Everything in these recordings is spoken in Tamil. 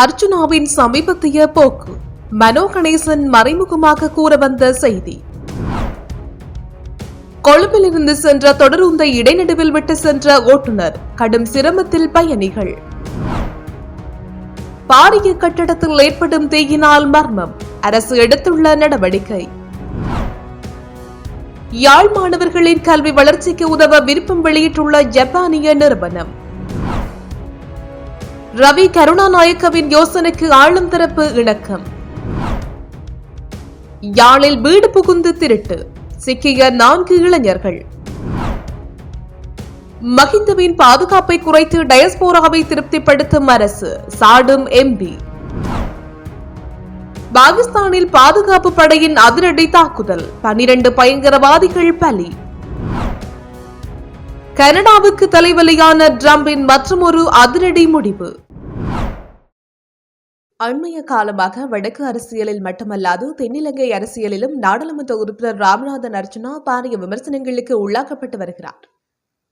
அர்ஜுனாவின் சமீபத்திய போக்கு. மனோ கணேசன் மறைமுகமாக கூற வந்த செய்தி. கொழும்பிலிருந்து சென்ற தொடருந்தை இடைநடுவில் விட்டு சென்ற ஓட்டுநர் கடும் சிரமத்தில் பயணிகள். பாரிய கட்டடத்தில் ஏற்படும் தீயினால் மர்மம் அரசு எடுத்துள்ள நடவடிக்கை. யாழ் மாணவர்களின் கல்வி வளர்ச்சிக்கு உதவ விருப்பம் வெளியிட்டுள்ள ஜப்பானிய நிறுவனம். ரவி கருணாநாயக்கவின் யோசனைக்கு ஆளும் தரப்பு இணக்கம். யாழில் வீடு புகுந்து திருட்டு சிக்கிய நான்கு இளைஞர்கள். மஹிந்தவின் பாதுகாப்பை குறைத்து டயஸ்போராவை திருப்திப்படுத்தும் அரசு சாடும் எம்பி பாகிஸ்தானில் பாதுகாப்பு படையின் அதிரடி தாக்குதல் பனிரண்டு பயங்கரவாதிகள் பலி. கனடாவுக்கு தலைவலியான டிரம்பின் மற்றுமொரு அதிரடி முடிவு. அண்மைய காலமாக வடக்கு அரசியலில் மட்டுமல்லாது தென்னிலங்கை அரசியலிலும் நாடாளுமன்ற உறுப்பினர் ராமநாதன் அர்ஜுனா பாரிய விமர்சனங்களுக்கு உள்ளாக்கப்பட்டு வருகிறார்.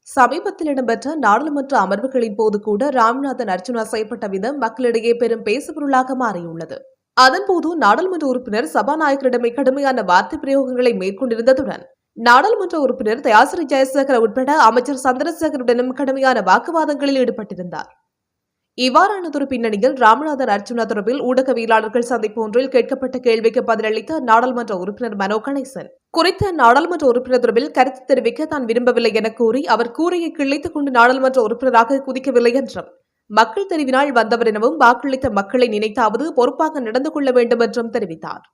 சமீபத்தில் இடம்பெற்ற நாடாளுமன்ற அமர்வுகளின் போது கூட ராமநாதன் அர்ஜுனா செய்யப்பட்ட விதம் மக்களிடையே பெரும் பேசுபொருளாக மாறியுள்ளது. அதன்போது நாடாளுமன்ற உறுப்பினர் சபாநாயகரிடமே கடுமையான வார்த்தை பிரயோகங்களை மேற்கொண்டிருந்ததுடன் நாடாளுமன்ற உறுப்பினர் தயாசிரி ஜெயசேகர உட்பட அமைச்சர் சந்திரசேகருடனும் கடுமையான வாக்குவாதங்களில் ஈடுபட்டிருந்தார். இவ்வாறானதொரு பின்னணியில் ராமநாதன் அர்ஜுனா தொடர்பில் ஊடகவியலாளர்கள் சந்திப்பு ஒன்றில் கேட்கப்பட்ட கேள்விக்கு பதிலளித்த நாடாளுமன்ற உறுப்பினர் மனோ கணேசன். குறித்த நாடாளுமன்ற உறுப்பினர் தொடர்பில் கருத்து தெரிவிக்க தான் விரும்பவில்லை என கூறி அவர் கூரையை கிழித்துக் கொண்டு நாடாளுமன்ற உறுப்பினராக குதிக்கவில்லை என்றும் மக்கள் தெரிவினால் வந்தவர் எனவும் வாக்களித்த மக்களை நினைத்தாவது பொறுப்பாக நடந்து கொள்ள வேண்டும் என்றும் தெரிவித்தார்.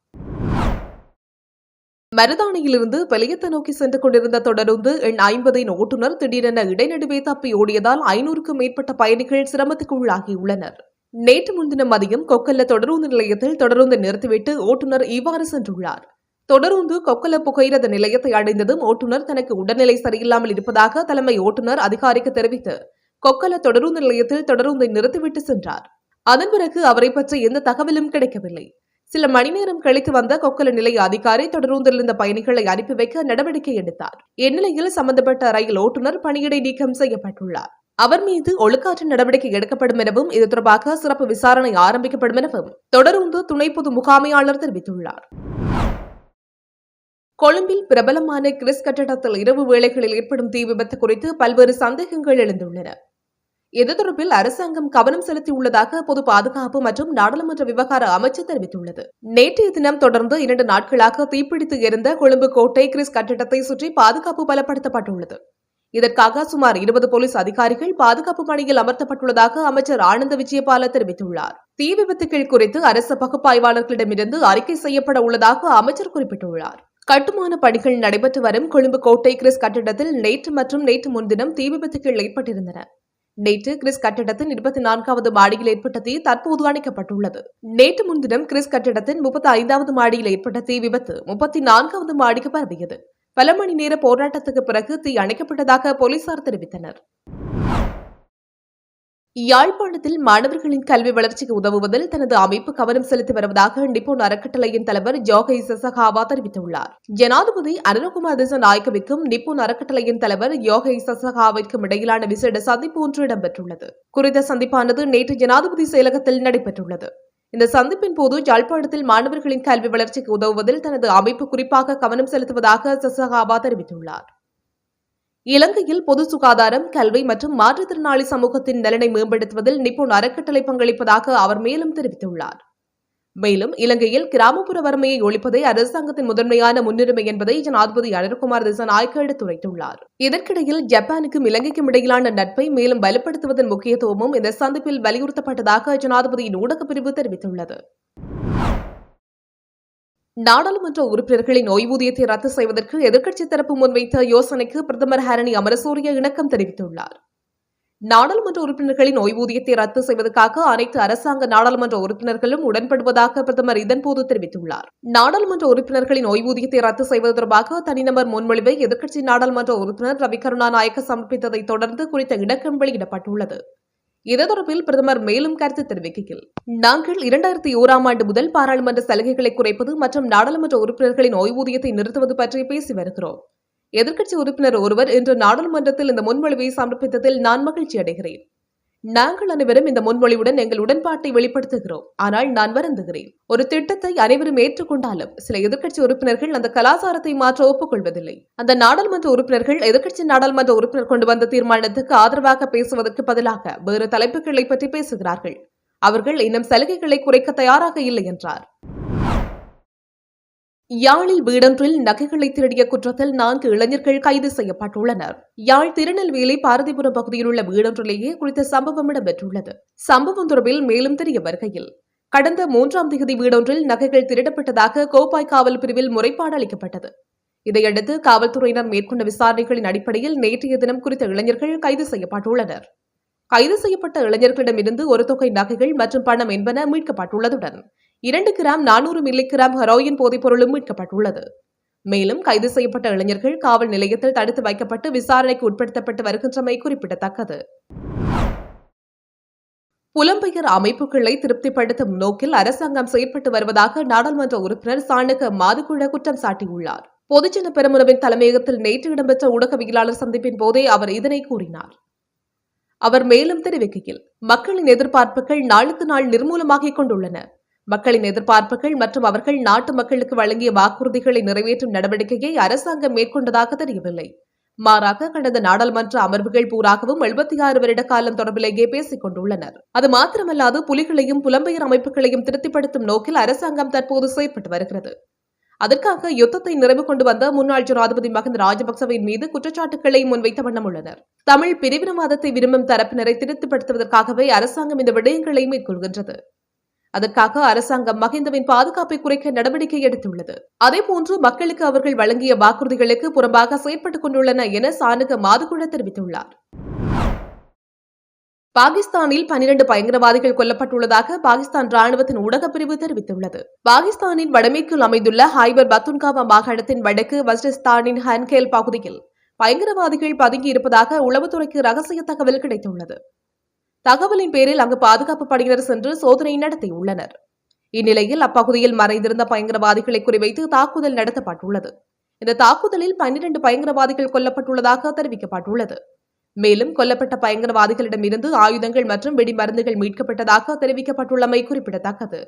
மருதாணியிலிருந்து வெளியத்தை நோக்கி சென்று கொண்டிருந்த தொடருந்து எண் ஐம்பதின் ஓட்டுநர் திடீரென இடைநடுவே தப்பி ஓடியதால் ஐநூறுக்கும் மேற்பட்ட பயணிகள் சிரமத்துக்கு உள்ளாகியுள்ளனர் நேற்று முன்தினம் மதியம் கொக்கல்ல தொடருந்து நிலையத்தில் தொடருந்து நிறுத்திவிட்டு ஓட்டுநர் இவ்வாறு சென்றுள்ளார். தொடருந்து கொக்கல புகையிரத நிலையத்தை அடைந்ததும் ஓட்டுநர் தனக்கு உடல்நிலை சரியில்லாமல் இருப்பதாக தலைமை ஓட்டுநர் அதிகாரிக்கு தெரிவித்து கொக்கல தொடருந்து நிலையத்தில் தொடருந்தை நிறுத்திவிட்டு சென்றார். அதன் பிறகு அவரை பற்றி எந்த தகவலும் கிடைக்கவில்லை. சில மணி நேரம் கழித்து வந்த கொக்கல நிலைய அதிகாரி தொடரூந்தில் இருந்த பயணிகளை அனுப்பி வைக்க நடவடிக்கை எடுத்தார். இந்நிலையில் சம்பந்தப்பட்ட ரயில் ஓட்டுநர் பணியிடை நீக்கம் செய்யப்பட்டுள்ளார். அவர் மீது ஒழுக்காற்று நடவடிக்கை எடுக்கப்படும் எனவும் இது தொடர்பாக சிறப்பு விசாரணை ஆரம்பிக்கப்படும் எனவும் தொடர்ந்து துணை பொது முகாமையாளர் தெரிவித்துள்ளார். கொழும்பில் பிரபலமான கிறிஸ் கட்டடத்தில் இரவு வேளைகளில் ஏற்படும் தீ விபத்து குறித்து பல்வேறு சந்தேகங்கள் எழுந்துள்ளன. இது தொடர்பில் அரசாங்கம் கவனம் செலுத்தியுள்ளதாக பொது பாதுகாப்பு மற்றும் நாடாளுமன்ற விவகார அமைச்சர் தெரிவித்துள்ளது. நேற்றைய தினம் தொடர்ந்து இரண்டு நாட்களாக தீப்பிடித்து எரிந்த கொழும்பு கோட்டை கிறிஸ் கட்டிடத்தை சுற்றி பாதுகாப்பு பலப்படுத்தப்பட்டுள்ளது. இதற்காக சுமார் இருபது போலீஸ் அதிகாரிகள் பாதுகாப்பு பணியில் அமர்த்தப்பட்டுள்ளதாக அமைச்சர் ஆனந்த விஜயபால தெரிவித்துள்ளார். தீ விபத்துகள் குறித்து அரசு பகுப்பாய்வாளர்களிடமிருந்து அறிக்கை செய்யப்பட உள்ளதாக அமைச்சர் குறிப்பிட்டுள்ளார். கட்டுமான பணிகள் நடைபெற்று வரும் கொழும்பு கோட்டை கிறிஸ் கட்டிடத்தில் நேற்று மற்றும் நேற்று முன்தினம் தீ விபத்துகள் ஏற்பட்டிருந்தன. நேற்று கிறிஸ் கட்டிடத்தின் இருபத்தி நான்காவது மாடியில் ஏற்பட்ட தீ தற்போது அணைக்கப்பட்டுள்ளது நேற்று முன்தினம் கிறிஸ் கட்டிடத்தின் முப்பத்தி ஐந்தாவது மாடியில் ஏற்பட்ட தீ விபத்து முப்பத்தி நான்காவது மாடிக்கு பரவியது. பல மணி நேர போராட்டத்துக்கு பிறகு தீ அணைக்கப்பட்டதாக போலீசார் தெரிவித்தனர். யாழ்ப்பாணத்தில் மாணவர்களின் கல்வி வளர்ச்சிக்கு உதவுவதில் தனது அமைப்பு கவனம் செலுத்தி வருவதாக நிப்போன் அறக்கட்டளையின் தலைவர் ஜோகை சசகாவா தெரிவித்துள்ளார். ஜனாதிபதி அனுரகுமார் திசநாயக்கவிற்கும் நிப்போன் அறக்கட்டளையின் தலைவர் யோகை சசகாவிற்கும் இடையிலான விசேட சந்திப்பு ஒன்று இடம்பெற்றுள்ளது. குறித்த சந்திப்பானது நேற்று ஜனாதிபதி செயலகத்தில் நடைபெற்றுள்ளது. இந்த சந்திப்பின் போது யாழ்ப்பாணத்தில் மாணவர்களின் கல்வி வளர்ச்சிக்கு உதவுவதில் தனது அமைப்பு குறிப்பாக கவனம் செலுத்துவதாக சசகாவா தெரிவித்துள்ளார். இலங்கையில் பொது சுகாதாரம் கல்வி மற்றும் மாற்றுத்திறனாளி சமூகத்தின் நலனை மேம்படுத்துவதில் நிப்புண் அறக்கட்டளை பங்களிப்பதாக அவர் மேலும் தெரிவித்துள்ளார். மேலும் இலங்கையில் கிராமப்புற வறுமையை ஒழிப்பதே அரசாங்கத்தின் முதன்மையான முன்னுரிமை என்பதை ஜனாதிபதி அனர்குமார் திசநாயக்க எடுத்துரைத்துள்ளார். இதற்கிடையில் ஜப்பானுக்கும் இலங்கைக்கும் இடையிலான நட்பை மேலும் பலப்படுத்துவதன் முக்கியத்துவமும் இந்த சந்திப்பில் வலியுறுத்தப்பட்டதாக ஜனாதிபதியின் ஊடகப்பிரிவு தெரிவித்துள்ளது. நாடாளுமன்ற உறுப்பினர்களின் ஓய்வூதியத்தை ரத்து செய்வதற்கு எதிர்க்கட்சி தரப்பு முன்வைத்த யோசனைக்கு பிரதமர் ஹரணி அமரசூரிய இணக்கம் தெரிவித்துள்ளார். நாடாளுமன்ற உறுப்பினர்களின் ஓய்வூதியத்தை ரத்து செய்வதற்காக அனைத்து அரசாங்க நாடாளுமன்ற உறுப்பினர்களும் உடன்படுவதாக பிரதமர் இதன்போது தெரிவித்துள்ளார். நாடாளுமன்ற உறுப்பினர்களின் ஓய்வூதியத்தை ரத்து செய்வது தொடர்பாக தனிநபர் முன்மொழிவை எதிர்க்கட்சி நாடாளுமன்ற உறுப்பினர் ரவி கருணாநாயக்க சமர்ப்பித்ததை தொடர்ந்து குறித்த இணக்கம் வெளியிடப்பட்டுள்ளது. இது தொடர்பில் பிரதமர் மேலும் கருத்து தெரிவிக்கையில் நாங்கள் இரண்டாயிரத்தி ஓராம் ஆண்டு முதல் பாராளுமன்ற சலுகைகளை குறைப்பது மற்றும் நாடாளுமன்ற உறுப்பினர்களின் ஓய்வூதியத்தை நிறுத்துவது பற்றி பேசி வருகிறோம். எதிர்க்கட்சி உறுப்பினர் ஒருவர் இன்று நாடாளுமன்றத்தில் இந்த முன்மொழிவை சமர்ப்பித்ததில் நான் மகிழ்ச்சி அடைகிறேன் நாங்கள் அனைவரும் இந்த முன்மொழிவுடன் எங்கள் உடன்பாட்டை வெளிப்படுத்துகிறோம். ஆனால் நான் வருந்துகிறேன். ஒரு திட்டத்தை அனைவரும் ஏற்றுக்கொண்டாலும் சில எதிர்க்கட்சி உறுப்பினர்கள் அந்த கலாச்சாரத்தை மாற்ற ஒப்புக்கொள்வதில்லை. அந்த நாடாளுமன்ற உறுப்பினர்கள் எதிர்க்கட்சி நாடாளுமன்ற உறுப்பினர் கொண்டு வந்த தீர்மானத்துக்கு ஆதரவாக பேசுவதற்கு பதிலாக வேறு தலைப்புகளை பற்றி பேசுகிறார்கள். அவர்கள் இன்னும் சலுகைகளை குறைக்க தயாராக இல்லை என்றார். யாழில் வீடொன்றில் நகைகளை திருடிய குற்றத்தில் நான்கு இளைஞர்கள் கைது செய்யப்பட்டுள்ளனர். யாழ் திருநெல்வேலி பாரதிபுரம் பகுதியில் உள்ள வீடொன்றிலேயே குறித்த சம்பவம் இடம்பெற்றுள்ளது. சம்பவம் தொடர்பில் மேலும் தெரிய வருகையில் கடந்த மூன்றாம் தேதி வீடொன்றில் நகைகள் திருடப்பட்டதாக கோப்பாய் காவல் பிரிவில் முறைப்பாடு அளிக்கப்பட்டது. இதையடுத்து காவல்துறையினர் மேற்கொண்ட விசாரணைகளின் அடிப்படையில் நேற்றைய தினம் குறித்த இளைஞர்கள் கைது செய்யப்பட்டுள்ளனர். கைது செய்யப்பட்ட இளைஞர்களிடமிருந்து ஒரு தொகை நகைகள் மற்றும் பணம் என்பன மீட்கப்பட்டுள்ளதுடன் இரண்டு கிராம் நானூறு மில்லி கிராம் ஹெரோயின் போதைப்பொருளும் மீட்கப்பட்டுள்ளது. மேலும் கைது செய்யப்பட்ட இளைஞர்கள் காவல் நிலையத்தில் தடுத்து வைக்கப்பட்டு விசாரணைக்கு உட்படுத்தப்பட்டு வருகின்றமை குறிப்பிடத்தக்கது. புலம்பெயர் அமைப்புகளை திருப்திப்படுத்தும் நோக்கில் அரசாங்கம் செயற்பட்டு வருவதாக நாடாளுமன்ற உறுப்பினர் சாணக மாதுகுழ குற்றம் சாட்டியுள்ளார். பொதுஜன பெருமுனவின் தலைமையகத்தில் நேற்று இடம்பெற்ற ஊடகவியலாளர் சந்திப்பின் போதே அவர் இதனை கூறினார். அவர் மேலும் தெரிவிக்கையில் மக்களின் எதிர்பார்ப்புகள் நாளுக்கு நாள் நிர்மூலமாகிக் கொண்டுள்ளன. மக்களின் எதிர்பார்ப்புகள் மற்றும் அவர்கள் நாட்டு மக்களுக்கு வழங்கிய வாக்குறுதிகளை நிறைவேற்றும் நடவடிக்கையை அரசாங்கம் மேற்கொண்டதாக தெரியவில்லை. மாறாக கடந்த நாடாளுமன்ற அமர்வுகள் பூராகவும் எழுபத்தி ஆறு வருட காலம் தொடர்பிலேயே பேசிக் கொண்டுள்ளனர். அது மாத்திரமல்லாது புலிகளையும் புலம்பெயர் அமைப்புகளையும் திருப்திப்படுத்தும் நோக்கில் அரசாங்கம் தற்போது செயற்பட்டு வருகிறது. அதற்காக யுத்தத்தை நிறைவு கொண்டு வந்த முன்னாள் ஜனாதிபதி மகன் ராஜபக்சவின் மீது குற்றச்சாட்டுகளை முன்வைத்த வண்ணம் உள்ளனர். தமிழ் பிரிவினவாதத்தை விரும்பும் தரப்பினரை திருப்திப்படுத்துவதற்காகவே அரசாங்கம் இந்த விடயங்களை மேற்கொள்கின்றது. அதற்காக அரசாங்கம் மஹிந்தவின் பாதுகாப்பை குறைக்க நடவடிக்கை எடுத்துள்ளது. அதேபோன்று மக்களுக்கு அவர்கள் வழங்கிய வாக்குறுதிகளுக்கு புறம்பாக செயற்பட்டுக் கொண்டுள்ளன என சானுக மாதுகுழ தெரிவித்துள்ளார். பாகிஸ்தானில் பனிரண்டு பயங்கரவாதிகள் கொல்லப்பட்டுள்ளதாக பாகிஸ்தான் ராணுவத்தின் ஊடகப் பிரிவு தெரிவித்துள்ளது. பாகிஸ்தானின் வடமேற்கில் அமைந்துள்ள ஹைபர் பத்துன்காவா மாகாணத்தின் வடக்கு வஜ்ரிஸ்தானின் ஹன்கேல் பகுதியில் பயங்கரவாதிகள் பதுங்கி இருப்பதாக உளவுத்துறைக்கு ரகசிய தகவல் கிடைத்துள்ளது. தகவலின் பேரில் அங்கு பாதுகாப்பு படையினர் சென்று சோதனை நடத்தியுள்ளனர். இந்நிலையில் அப்பகுதியில் மறைந்திருந்த பயங்கரவாதிகளை குறிவைத்து தாக்குதல் நடத்தப்பட்டுள்ளது. இந்த தாக்குதலில் பன்னிரண்டு பயங்கரவாதிகள் கொல்லப்பட்டுள்ளதாக தெரிவிக்கப்பட்டுள்ளது. மேலும் கொல்லப்பட்ட பயங்கரவாதிகளிடமிருந்து ஆயுதங்கள் மற்றும் வெடிமருந்துகள் மீட்கப்பட்டதாக தெரிவிக்கப்பட்டுள்ளமை குறிப்பிடத்தக்கது.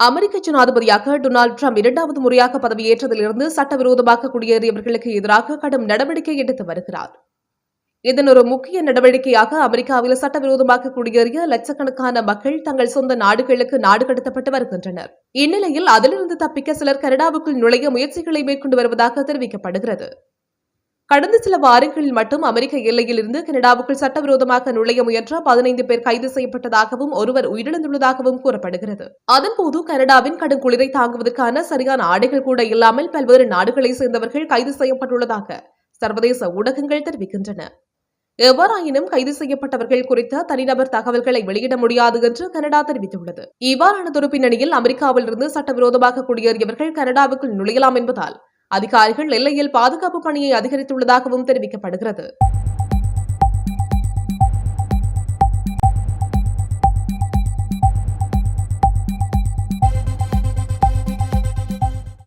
அமெரிக்க ஜனாதிபதியாக டொனால்டு ட்ரம்ப் இரண்டாவது முறையாக பதவியேற்றதிலிருந்து சட்டவிரோதமாக குடியேறியவர்களுக்கு எதிராக கடும் நடவடிக்கை எடுத்து வருகிறார். இதன் ஒரு முக்கிய நடவடிக்கையாக அமெரிக்காவில் சட்டவிரோதமாக குடியேறிய லட்சக்கணக்கான மக்கள் தங்கள் சொந்த நாடுகளுக்கு நாடு கடத்தப்பட்டு வருகின்றனர். இந்நிலையில் அதிலிருந்து தப்பிக்க சிலர் கனடாவுக்குள் நுழைய முயற்சிகளை மேற்கொண்டு வருவதாக தெரிவிக்கப்படுகிறது. கடந்த சில வாரங்களில் மட்டும் அமெரிக்க எல்லையிலிருந்து கனடாவுக்குள் சட்டவிரோதமாக நுழைய முயன்ற பதினைந்து பேர் கைது செய்யப்பட்டதாகவும் ஒருவர் உயிரிழந்துள்ளதாகவும் கூறப்படுகிறது. அதன்போது கனடாவின் கடும் குளிரை தாங்குவதற்கான சரியான ஆடைகள் கூட இல்லாமல் பல்வேறு நாடுகளை சேர்ந்தவர்கள் கைது செய்யப்பட்டுள்ளதாக சர்வதேச ஊடகங்கள் தெரிவிக்கின்றன. எவ்வாறாயினும் கைது செய்யப்பட்டவர்கள் குறித்த தனிநபர் தகவல்களை வெளியிட முடியாது என்று கனடா தெரிவித்துள்ளது. இவ்வாறானதொரு பின்னணியில் அமெரிக்காவிலிருந்து சட்டவிரோதமாக குடியேறியவர்கள் கனடாவுக்குள் நுழையலாம் என்பதால் அதிகாரிகள் எல்லையில் பாதுகாப்பு பணியை அதிகரித்துள்ளதாகவும் தெரிவிக்கப்படுகிறது.